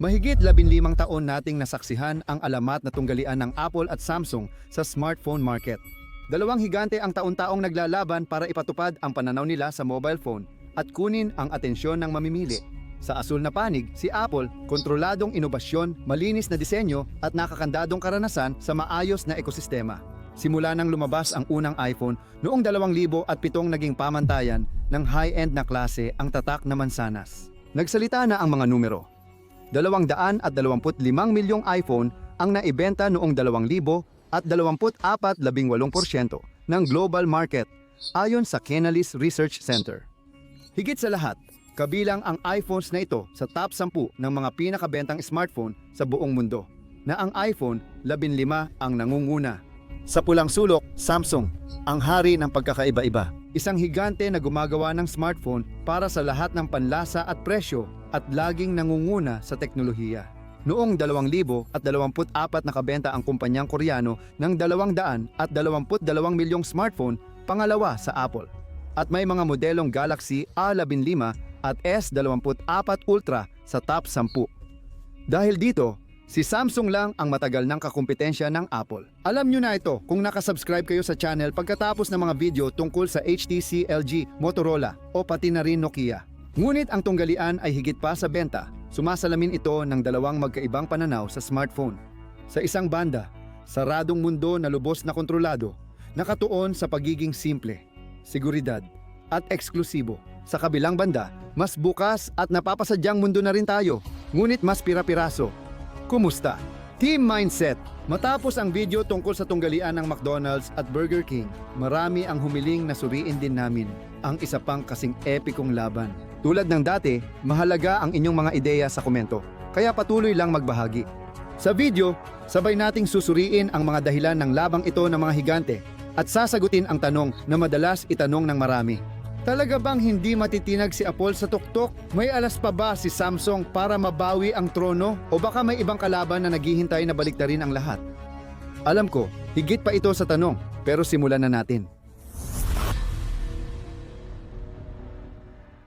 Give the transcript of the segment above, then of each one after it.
Mahigit 15 taon nating nasaksihan ang alamat na tunggalian ng Apple at Samsung sa smartphone market. Dalawang higante ang taon-taong naglalaban para ipatupad ang pananaw nila sa mobile phone at kunin ang atensyon ng mamimili. Sa asul na panig, si Apple, kontroladong inobasyon, malinis na disenyo at nakakandadong karanasan sa maayos na ekosistema. Simula nang lumabas ang unang iPhone, noong 2007 naging pamantayan ng high-end na klase ang tatak na mansanas. Nagsalita na ang mga numero. 225 milyong iPhone ang naibenta noong 2000 at 24.18% ng global market ayon sa Canalys Research Center. Higit sa lahat, kabilang ang iPhones na ito sa top 10 ng mga pinakabentang smartphone sa buong mundo, na ang iPhone 15 ang nangunguna. Sa pulang sulok, Samsung, ang hari ng pagkakaiba-iba. Isang higante na gumagawa ng smartphone para sa lahat ng panlasa at presyo at laging nangunguna sa teknolohiya. Noong 2000 at 24 nakabenta ang kumpanyang Koreano ng 200 at 22 milyong smartphone, pangalawa sa Apple. At may mga modelong Galaxy A15 at S24 Ultra sa top 10. Dahil dito, si Samsung lang ang matagal ng kakumpetensya ng Apple. Alam nyo na ito kung nakasubscribe kayo sa channel pagkatapos ng mga video tungkol sa HTC, LG, Motorola o pati na rin Nokia. Ngunit ang tunggalian ay higit pa sa benta. Sumasalamin ito ng dalawang magkaibang pananaw sa smartphone. Sa isang banda, saradong mundo na lubos na kontrolado, nakatuon sa pagiging simple, seguridad, at eksklusibo. Sa kabilang banda, mas bukas at napapasadyang mundo na rin tayo, ngunit mas pira-piraso. Kumusta? Team Mindset Matapos ang video tungkol sa tunggalian ng McDonald's at Burger King, marami ang humiling na suriin din namin ang isa pang kasing epikong laban. Tulad ng dati, mahalaga ang inyong mga ideya sa komento, kaya patuloy lang magbahagi. Sa video, sabay nating susuriin ang mga dahilan ng labang ito ng mga higante at sasagutin ang tanong na madalas itanong ng marami. Talaga bang hindi matitinag si Apple sa tuktok? May alas pa ba si Samsung para mabawi ang trono? O baka may ibang kalaban na naghihintay na baliktarin ang lahat? Alam ko, higit pa ito sa tanong, pero simulan na natin.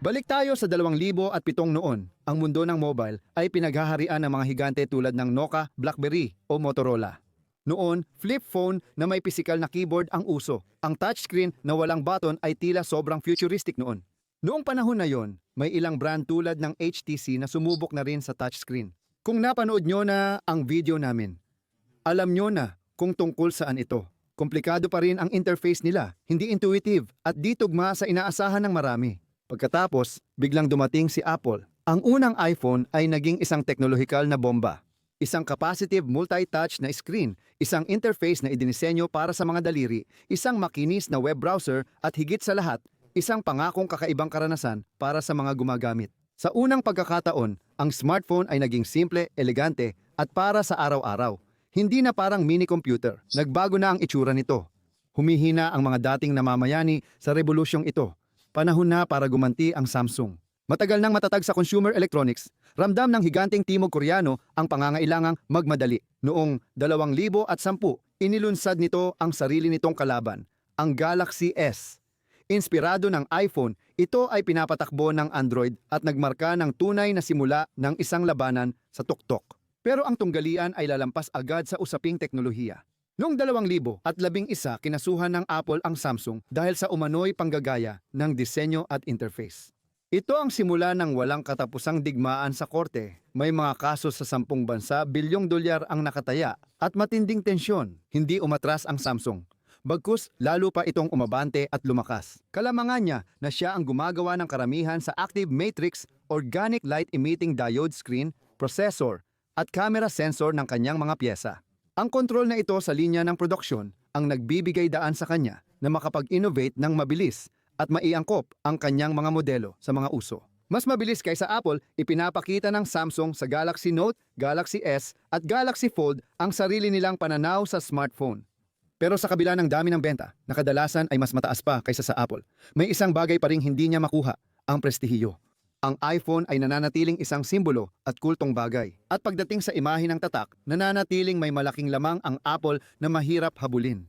Balik tayo sa 2007 noon. Ang mundo ng mobile ay pinaghaharian ng mga higante tulad ng Nokia, BlackBerry o Motorola. Noon, flip phone na may pisikal na keyboard ang uso. Ang touchscreen na walang button ay tila sobrang futuristic noon. Noong panahon na yon, may ilang brand tulad ng HTC na sumubok na rin sa touchscreen. Kung napanood nyo na ang video namin, alam nyo na kung tungkol saan ito. Komplikado pa rin ang interface nila, hindi intuitive at di tugma sa inaasahan ng marami. Pagkatapos, biglang dumating si Apple. Ang unang iPhone ay naging isang teknolohikal na bomba. Isang capacitive multi-touch na screen, isang interface na idinisenyo para sa mga daliri, isang makinis na web browser at higit sa lahat, isang pangakong kakaibang karanasan para sa mga gumagamit. Sa unang pagkakataon, ang smartphone ay naging simple, elegante at para sa araw-araw. Hindi na parang mini computer, nagbago na ang itsura nito. Humihina ang mga dating namamayani sa revolusyong ito. Panahon na para gumanti ang Samsung. Matagal nang matatag sa consumer electronics, ramdam ng higanting Timog Koreano ang pangangailangang magmadali. Noong 2010, inilunsad nito ang sarili nitong kalaban, ang Galaxy S. Inspirado ng iPhone, ito ay pinapatakbo ng Android at nagmarka ng tunay na simula ng isang labanan sa tuktok. Pero ang tunggalian ay lalampas agad sa usaping teknolohiya. Noong 2011, kinasuhan ng Apple ang Samsung dahil sa umano'y panggagaya ng disenyo at interface. Ito ang simula ng walang katapusang digmaan sa korte. May mga kaso sa sampung bansa, bilyong dolyar ang nakataya at matinding tensyon. Hindi umatras ang Samsung. Bagkus, lalo pa itong umabante at lumakas. Kalamangan niya na siya ang gumagawa ng karamihan sa active matrix, organic light emitting diode screen, processor, at camera sensor ng kanyang mga pyesa. Ang kontrol na ito sa linya ng produksyon ang nagbibigay daan sa kanya na makapag-innovate ng mabilis at maiangkop ang kanyang mga modelo sa mga uso. Mas mabilis kaysa Apple, ipinapakita ng Samsung sa Galaxy Note, Galaxy S at Galaxy Fold ang sarili nilang pananaw sa smartphone. Pero sa kabila ng dami ng benta, na kadalasan ay mas mataas pa kaysa sa Apple, may isang bagay pa ring hindi niya makuha, ang prestihiyo. Ang iPhone ay nananatiling isang simbolo at kultong bagay. At pagdating sa imahe ng tatak, nananatiling may malaking lamang ang Apple na mahirap habulin.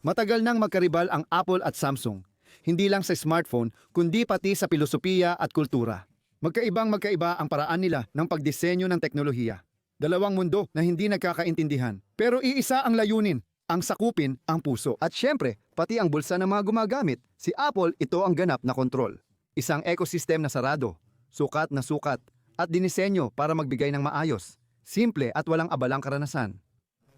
Matagal nang magkaribal ang Apple at Samsung. hindi lang sa smartphone, kundi pati sa filosofiya at kultura. Magkaibang magkaiba ang paraan nila ng pagdisenyo ng teknolohiya. Dalawang mundo na hindi nagkakaintindihan. Pero iisa ang layunin, ang sakupin ang puso. At syempre, pati ang bulsa ng mga gumagamit. Si Apple, ito ang ganap na kontrol. Isang ecosystem na sarado, sukat na sukat, at dinisenyo para magbigay ng maayos, simple at walang abalang karanasan.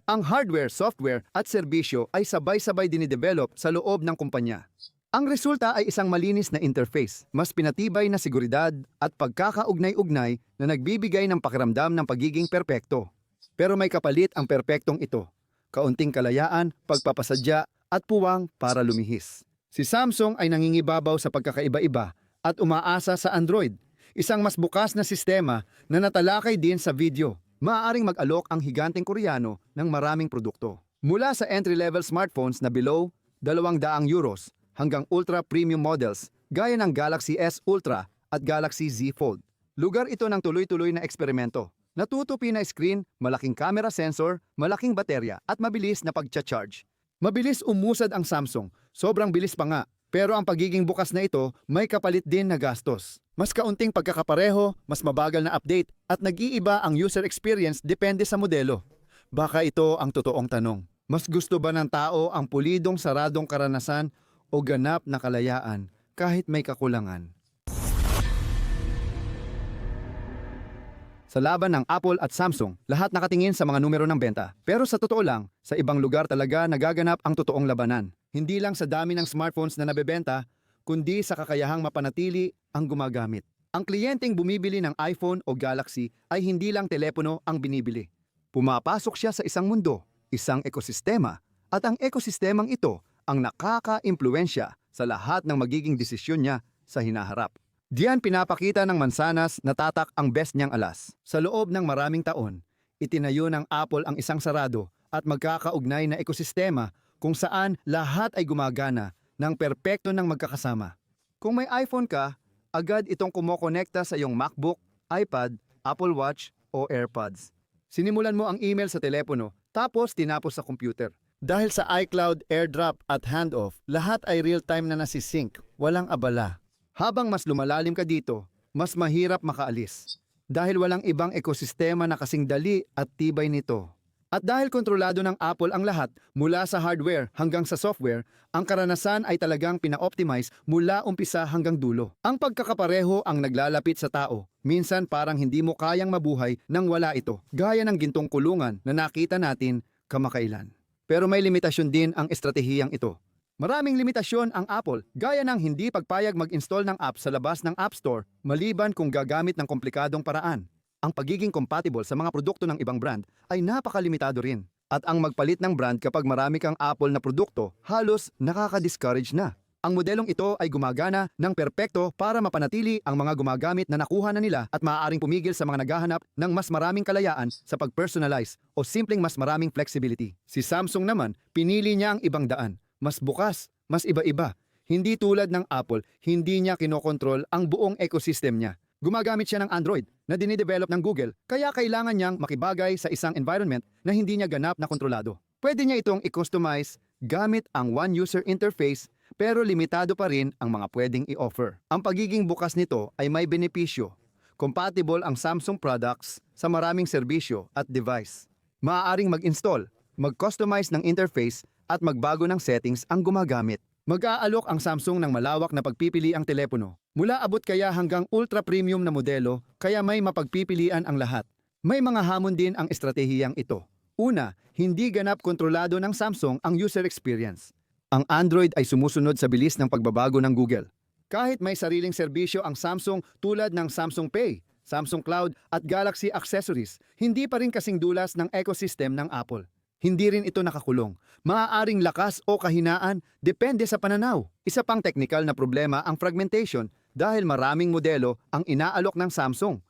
Ang hardware, software at serbisyo ay sabay-sabay dinidevelop sa loob ng kumpanya. Ang resulta ay isang malinis na interface, mas pinatibay na seguridad at pagkakaugnay-ugnay na nagbibigay ng pakiramdam ng pagiging perpekto. Pero may kapalit ang perpektong ito. Kaunting kalayaan, pagpapasadya at puwang para lumihis. Si Samsung ay nangingibabaw sa pagkakaiba-iba at umaasa sa Android, isang mas bukas na sistema na natalakay din sa video. Maaaring mag-alok ang higanteng Koreano ng maraming produkto. Mula sa entry-level smartphones na below 200 euros hanggang ultra-premium models gaya ng Galaxy S Ultra at Galaxy Z Fold. Lugar ito ng tuloy-tuloy na eksperimento. Natutupi na screen, malaking camera sensor, malaking baterya at mabilis na pagcha-charge. Mabilis umusad ang Samsung, sobrang bilis pa nga. Pero ang pagiging bukas na ito may kapalit din na gastos. Mas kaunting pagkakapareho, mas mabagal na update, at nag-iiba ang user experience depende sa modelo. Baka ito ang totoong tanong. Mas gusto ba ng tao ang pulidong saradong karanasan o ganap na kalayaan kahit may kakulangan? Sa laban ng Apple at Samsung, lahat nakatingin sa mga numero ng benta. Pero sa totoo lang, sa ibang lugar talaga nagaganap ang totoong labanan. Hindi lang sa dami ng smartphones na nabebenta, kundi sa kakayahang mapanatili ang gumagamit. Ang kliyenteng bumibili ng iPhone o Galaxy ay hindi lang telepono ang binibili. Pumapasok siya sa isang mundo, isang ekosistema, at ang ekosistemang ito ang nakaka-impluensya sa lahat ng magiging desisyon niya sa hinaharap. Diyan pinapakita ng mansanas na tatak ang best niyang alas. Sa loob ng maraming taon, itinayo ng Apple ang isang sarado at magkakaugnay na ekosistema kung saan lahat ay gumagana ng perpekto ng magkakasama. Kung may iPhone ka, agad itong kumokonekta sa iyong MacBook, iPad, Apple Watch o AirPods. Sinimulan mo ang email sa telepono, tapos tinapos sa computer. Dahil sa iCloud, AirDrop at Handoff, lahat ay real-time na nasisync, walang abala. Habang mas lumalalim ka dito, mas mahirap makaalis. Dahil walang ibang ekosistema na kasing dali at tibay nito. At dahil kontrolado ng Apple ang lahat, mula sa hardware hanggang sa software, ang karanasan ay talagang pina-optimize mula umpisa hanggang dulo. Ang pagkakapareho ang naglalapit sa tao. Minsan parang hindi mo kayang mabuhay nang wala ito, gaya ng gintong kulungan na nakita natin kamakailan. Pero may limitasyon din ang estratehiyang ito. Maraming limitasyon ang Apple, gaya ng hindi pagpayag mag-install ng app sa labas ng App Store maliban kung gagamit ng komplikadong paraan. Ang pagiging compatible sa mga produkto ng ibang brand ay napakalimitado rin. At ang magpalit ng brand kapag marami kang Apple na produkto, halos nakaka-discourage na. Ang modelong ito ay gumagana ng perpekto para mapanatili ang mga gumagamit na nakuha na nila at maaaring pumigil sa mga naghahanap ng mas maraming kalayaan sa pag-personalize o simpleng mas maraming flexibility. Si Samsung naman, pinili niya ang ibang daan mas bukas, mas iba-iba. Hindi tulad ng Apple, hindi niya kinokontrol ang buong ecosystem niya. Gumagamit siya ng Android na dinidevelop ng Google, kaya kailangan niyang makibagay sa isang environment na hindi niya ganap na kontrolado. Pwede niya itong i-customize gamit ang One User Interface pero limitado pa rin ang mga pwedeng i-offer. Ang pagiging bukas nito ay may benepisyo. Compatible ang Samsung products sa maraming serbisyo at device. Maaaring mag-install, mag-customize ng interface at magbago ng settings ang gumagamit. Mag-aalok ang Samsung ng malawak na pagpipili ang telepono. Mula abot kaya hanggang ultra-premium na modelo, kaya may mapagpipilian ang lahat. May mga hamon din ang estratehiyang ito. Una, hindi ganap kontrolado ng Samsung ang user experience. Ang Android ay sumusunod sa bilis ng pagbabago ng Google. Kahit may sariling serbisyo ang Samsung tulad ng Samsung Pay, Samsung Cloud at Galaxy Accessories, hindi pa rin kasing dulas ng ecosystem ng Apple. Hindi rin ito nakakulong. Maaaring lakas o kahinaan depende sa pananaw. Isa pang teknikal na problema ang fragmentation dahil maraming modelo ang inaalok ng Samsung.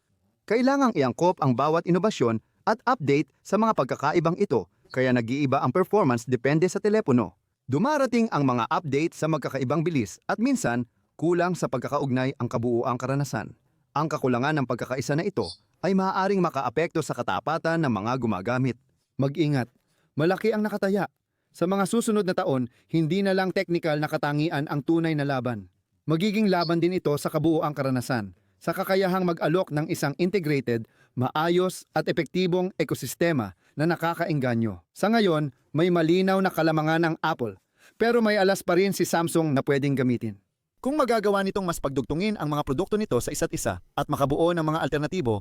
Kailangang iangkop ang bawat inobasyon at update sa mga pagkakaibang ito kaya nag-iiba ang performance depende sa telepono. Dumarating ang mga update sa magkakaibang bilis at minsan kulang sa pagkakaugnay ang kabuuang karanasan. Ang kakulangan ng pagkakaisa na ito ay maaaring makaapekto sa katapatan ng mga gumagamit. Mag-ingat, malaki ang nakataya. Sa mga susunod na taon, hindi na lang technical na katangian ang tunay na laban. Magiging laban din ito sa kabuuang karanasan, sa kakayahang mag-alok ng isang integrated, maayos at epektibong ekosistema na nakakaengganyo. Sa ngayon, may malinaw na kalamangan ng Apple, pero may alas pa rin si Samsung na pwedeng gamitin. Kung magagawa nitong mas pagdugtungin ang mga produkto nito sa isa't isa at makabuo ng mga alternatibo,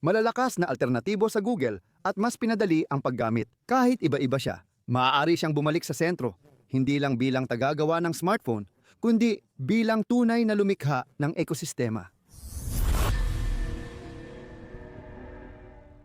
malalakas na alternatibo sa Google at mas pinadali ang paggamit. Kahit iba-iba siya, maaari siyang bumalik sa sentro, hindi lang bilang tagagawa ng smartphone, kundi bilang tunay na lumikha ng ekosistema.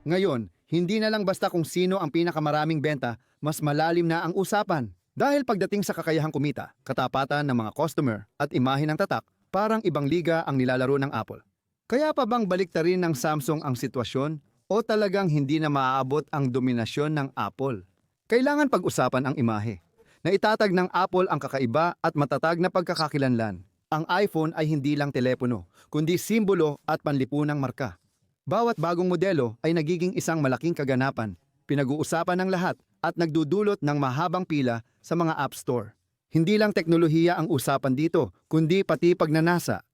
Ngayon, hindi na lang basta kung sino ang pinakamaraming benta, mas malalim na ang usapan. Dahil pagdating sa kakayahang kumita, katapatan ng mga customer at imahe ng tatak, parang ibang liga ang nilalaro ng Apple. Kaya pa bang baliktarin ng Samsung ang sitwasyon o talagang hindi na maaabot ang dominasyon ng Apple? Kailangan pag-usapan ang imahe. Na itatag ng Apple ang kakaiba at matatag na pagkakakilanlan. Ang iPhone ay hindi lang telepono, kundi simbolo at panlipunang marka. Bawat bagong modelo ay nagiging isang malaking kaganapan, pinag-uusapan ng lahat at nagdudulot ng mahabang pila sa mga App Store. Hindi lang teknolohiya ang usapan dito, kundi pati pagnanasa.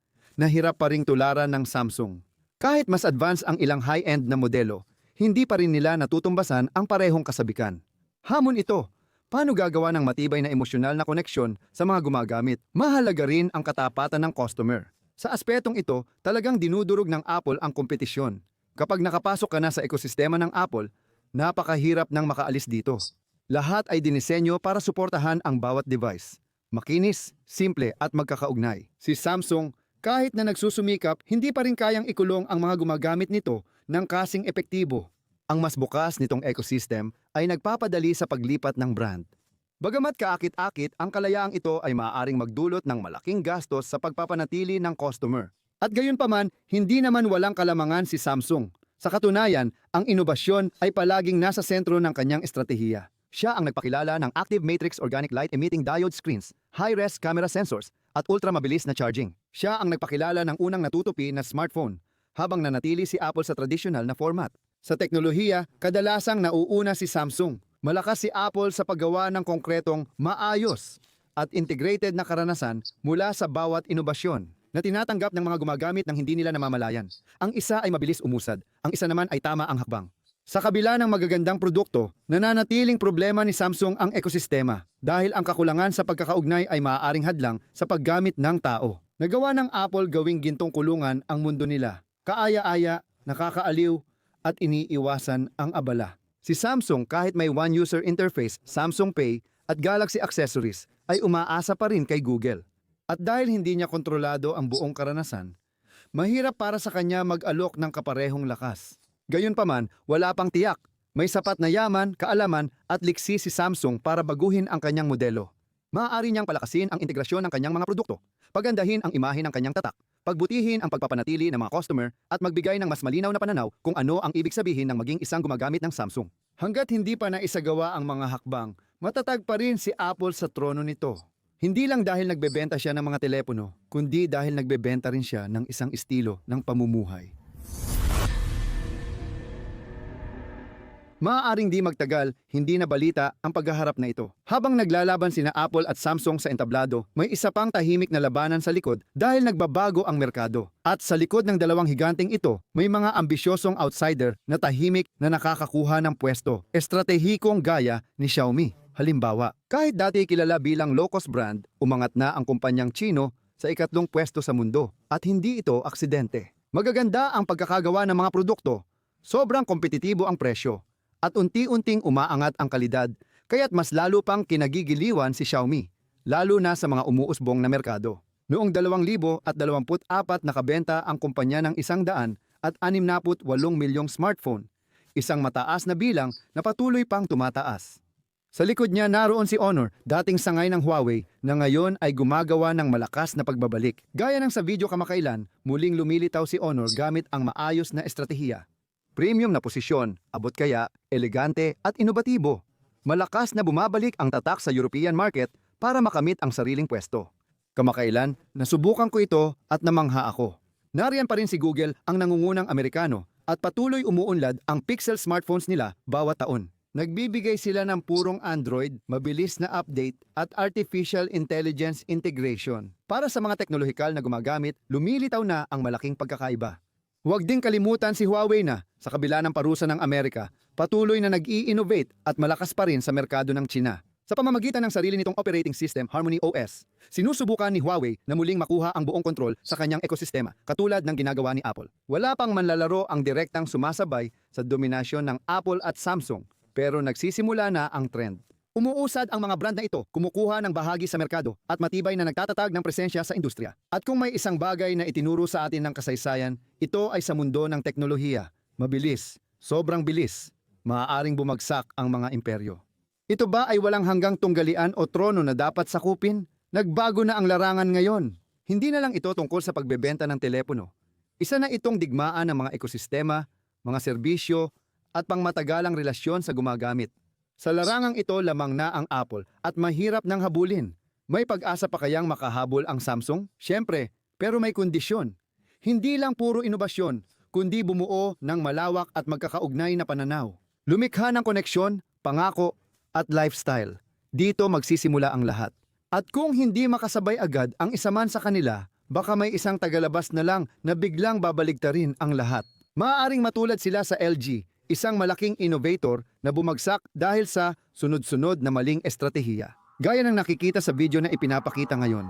Nahirap pa ring tularan ng Samsung. Kahit mas advanced ang ilang high-end na modelo, hindi pa rin nila natutumbasan ang parehong kasabikan. Hamon ito, paano gagawa ng matibay na emosyonal na koneksyon sa mga gumagamit? Mahalaga rin ang katapatan ng customer. Sa aspetong ito, talagang dinudurog ng Apple ang kompetisyon. Kapag nakapasok ka na sa ekosistema ng Apple, napakahirap nang makaalis dito. Lahat ay dinisenyo para suportahan ang bawat device. Makinis, simple at magkakaugnay. Si Samsung, kahit na nagsusumikap, hindi pa rin kayang ikulong ang mga gumagamit nito ng kasing epektibo. Ang mas bukas nitong ecosystem ay nagpapadali sa paglipat ng brand. Bagamat kaakit-akit, ang kalayaang ito ay maaaring magdulot ng malaking gastos sa pagpapanatili ng customer. At gayon paman, hindi naman walang kalamangan si Samsung. Sa katunayan, ang inobasyon ay palaging nasa sentro ng kanyang estratehiya. Siya ang nagpakilala ng Active Matrix Organic Light Emitting Diode Screens, high-res camera sensors, at ultramabilis na charging. Siya ang nagpakilala ng unang natutupi na smartphone, habang nanatili si Apple sa traditional na format. Sa teknolohiya, kadalasang nauuna si Samsung. Malakas si Apple sa paggawa ng konkretong maayos at integrated na karanasan mula sa bawat inobasyon na tinatanggap ng mga gumagamit ng hindi nila namamalayan. Ang isa ay mabilis umusad, ang isa naman ay tama ang hakbang. Sa kabila ng magagandang produkto, nananatiling problema ni Samsung ang ekosistema dahil ang kakulangan sa pagkakaugnay ay maaaring hadlang sa paggamit ng tao. Nagawa ng Apple gawing gintong kulungan ang mundo nila. Kaaya-aya, nakakaaliw, at iniiwasan ang abala. Si Samsung kahit may one user interface, Samsung Pay at Galaxy accessories ay umaasa pa rin kay Google. At dahil hindi niya kontrolado ang buong karanasan, mahirap para sa kanya mag-alok ng kaparehong lakas. Gayunpaman, wala pang tiyak. May sapat na yaman, kaalaman at liksi si Samsung para baguhin ang kanyang modelo. Maaari niyang palakasin ang integrasyon ng kanyang mga produkto, pagandahin ang imahe ng kanyang tatak, pagbutihin ang pagpapanatili ng mga customer at magbigay ng mas malinaw na pananaw kung ano ang ibig sabihin ng maging isang gumagamit ng Samsung. Hanggat hindi pa naisagawa ang mga hakbang, matatag pa rin si Apple sa trono nito. Hindi lang dahil nagbebenta siya ng mga telepono, kundi dahil nagbebenta rin siya ng isang estilo ng pamumuhay. Maaaring di magtagal, hindi na balita ang paghaharap na ito. Habang naglalaban sina Apple at Samsung sa entablado, may isa pang tahimik na labanan sa likod dahil nagbabago ang merkado. At sa likod ng dalawang higanteng ito, may mga ambisyosong outsider na tahimik na nakakakuha ng pwesto. Estratehikong gaya ni Xiaomi. Halimbawa, kahit dati kilala bilang low-cost brand, umangat na ang kumpanyang Chino sa ikatlong pwesto sa mundo at hindi ito aksidente. Magaganda ang pagkakagawa ng mga produkto, sobrang kompetitibo ang presyo, at unti-unting umaangat ang kalidad, kaya't mas lalo pang kinagigiliwan si Xiaomi, lalo na sa mga umuusbong na merkado. Noong 2024 nakabenta ang kumpanya ng isang daan at 68 milyong smartphone, isang mataas na bilang na patuloy pang tumataas. Sa likod niya naroon si Honor, dating sangay ng Huawei, na ngayon ay gumagawa ng malakas na pagbabalik. Gaya ng sa video kamakailan, muling lumilitaw si Honor gamit ang maayos na estratehiya. Premium na posisyon, abot kaya, elegante at inobatibo. Malakas na bumabalik ang tatak sa European market para makamit ang sariling pwesto. Kamakailan, nasubukan ko ito at namangha ako. Nariyan pa rin si Google ang nangungunang Amerikano at patuloy umuunlad ang Pixel smartphones nila bawat taon. Nagbibigay sila ng purong Android, mabilis na update at artificial intelligence integration. Para sa mga teknolohikal na gumagamit, lumilitaw na ang malaking pagkakaiba. Huwag ding kalimutan si Huawei na, sa kabila ng parusa ng Amerika, patuloy na nag-i-innovate at malakas pa rin sa merkado ng China. Sa pamamagitan ng sarili nitong operating system, Harmony OS, sinusubukan ni Huawei na muling makuha ang buong kontrol sa kanyang ekosistema, katulad ng ginagawa ni Apple. Wala pang manlalaro ang direktang sumasabay sa dominasyon ng Apple at Samsung, pero nagsisimula na ang trend. Umuusad ang mga brand na ito, kumukuha ng bahagi sa merkado at matibay na nagtatatag ng presensya sa industriya. At kung may isang bagay na itinuro sa atin ng kasaysayan, ito ay sa mundo ng teknolohiya. Mabilis, sobrang bilis, maaaring bumagsak ang mga imperyo. Ito ba ay walang hanggang tunggalian o trono na dapat sakupin? Nagbago na ang larangan ngayon. Hindi na lang ito tungkol sa pagbebenta ng telepono. Isa na itong digmaan ng mga ekosistema, mga serbisyo, at pangmatagalang relasyon sa gumagamit. Sa larangang ito lamang na ang Apple at mahirap nang habulin. May pag-asa pa kayang makahabol ang Samsung? Siyempre, pero may kondisyon. Hindi lang puro inobasyon, kundi bumuo ng malawak at magkakaugnay na pananaw. Lumikha ng koneksyon, pangako, at lifestyle. Dito magsisimula ang lahat. At kung hindi makasabay agad ang isa man sa kanila, baka may isang tagalabas na lang na biglang babaligtarin ang lahat. Maaaring matulad sila sa LG, isang malaking innovator na bumagsak dahil sa sunod-sunod na maling estratehiya. Gaya ng nakikita sa video na ipinapakita ngayon.